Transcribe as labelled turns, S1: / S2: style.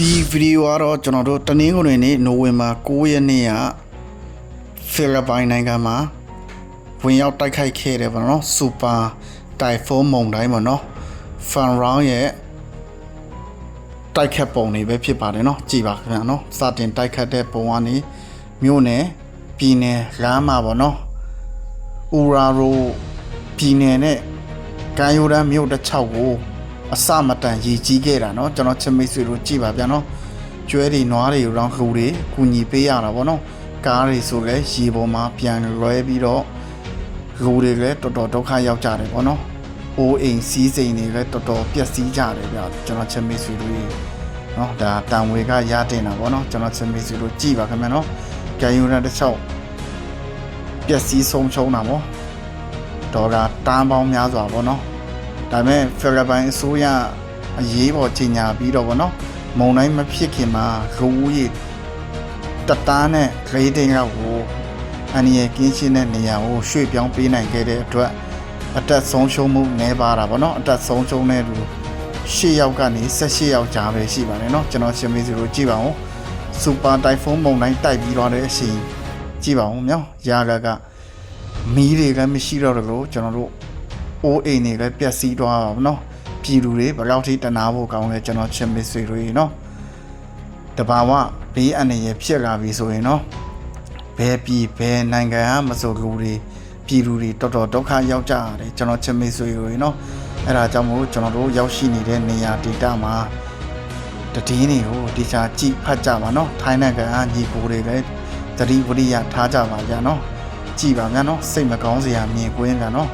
S1: ဒီဗီဒီယိုကတော့ကျွန်တော်တို့တနင်္ဂနွေနေ့နိုဝင်ဘာ9ရက်နေ့ကဖိလစ်ပိုင်နိုင်ငံမှာဝင်ရောက်တိုက်ခိုက်ခဲ့တယ်ဗောနော်စူပါတိုင်ဖုန်းမုန်တိုင်းဗောနော်ဖန်ရောင်းရဲ့တိုက်ခတ်ပုံတွေပဲဖြစ်ပါတယ်နော်ကြည်ပါခင်ဗျာနော်စတင်တိုက်ခတ်တဲ့ပုံကနေမြို့နယ်ပြည်နယ်လမ်းမှာဗောနော်ဥရာရိုပြည်နယ်နဲ့ကမ်းရိုးတန်းမြို့တစ်ချောက်ကို အစမတန်ရည်ကြီးခဲ့တာเนาะကျွန်တော်ချစ်မိတ်ဆွေတို့ကြည်ပါဗျာเนาะကျွဲတွေနွားတွေရောင်းလှူတွေကူညီပေးရတာဗောနော်ကားတွေဆိုလဲရေပေါ်မှာပြန်လွဲပြီးတော့လူတွေလည်းတော်တော်ဒုက္ခရောက်ကြတယ်ဗောနော်အိုးအိမ်စီးစိမ်တွေလည်းတော်တော်ပျက်စီးကြတယ်ဗျာကျွန်တော်ချစ်မိတ်ဆွေတို့ရေเนาะဒါတန်ဝေကရတင်တာဗောနော်ကျွန်တော်ချစ်မိတ်ဆွေတို့ကြည်ပါခင်ဗျာเนาะကြံယူရတဲ့ချက်ပျက်စီးဆုံးရှုံးတာဗောဒေါ်လာတန်းပေါင်းများစွာဗောနော် ဒါပေမဲ့ဖိလစ်ပိုင်အစိုးရအရေးပေါ်ကြီးညာပြီးတော့ဗောနော်မုံတိုင်းမဖြစ်ခင်မှာလူဦးရေတတားနဲ့ဂရိတ်တင်ရောက်ကိုအန်ရကင်းရှင်းတဲ့နေရာကိုရွှေ့ပြောင်းပေးနိုင်ခဲ့တဲ့အတွက်အတက်ဆုံးရှုံးမှုနည်းပါတာဗောနော်အတက်ဆုံးရှုံးတဲ့လူ၈ယောက်ကနေ၁၈ယောက်ကြားပဲရှိပါတယ်เนาะကျွန်တော်ရှင်မေးစီကိုကြည့်ပါဦးစူပါတိုင်ဖုန်းမုံတိုင်းတိုက်ပြီးတော့တဲ့အချိန်ကြည့်ပါဦးမြောရာဂကမီးတွေလည်းမရှိတော့တယ်လို့ကျွန်တော်တို့ အိုးအိမ်တွေလည်းပျက်စီးသွားတာပေါ့နော်ပြည်သူတွေဘယ်လောက်ထိတနာဖို့ကောင်းလဲကျွန်တော်ချစ်မစ်ဆွေတွေနော်တဘာဝဘေးအန္တရာယ်ဖြစ်လာပြီဆိုရင်နော်ဘယ်ပြည်ဘယ်နိုင်ငံဟာမဆိုလူတွေပြည်သူတွေတော်တော်ဒုက္ခရောက်ကြရတယ်ကျွန်တော်ချစ်မစ်ဆွေတွေနော်အဲ့ဒါကြောင့်မို့ကျွန်တော်တို့ရောက်ရှိနေတဲ့နေရာဒေတာမှာတည်င်းတွေကိုတေချာကြည့်ဖတ်ကြပါနော်ထိုင်းနိုင်ငံကညီကိုတွေလည်းသတိဝရိယထားကြပါဗျာနော်ကြည်ပါဗျာနော်စိတ်မကောင်းစရာမြင်ကွင်းဗျာနော်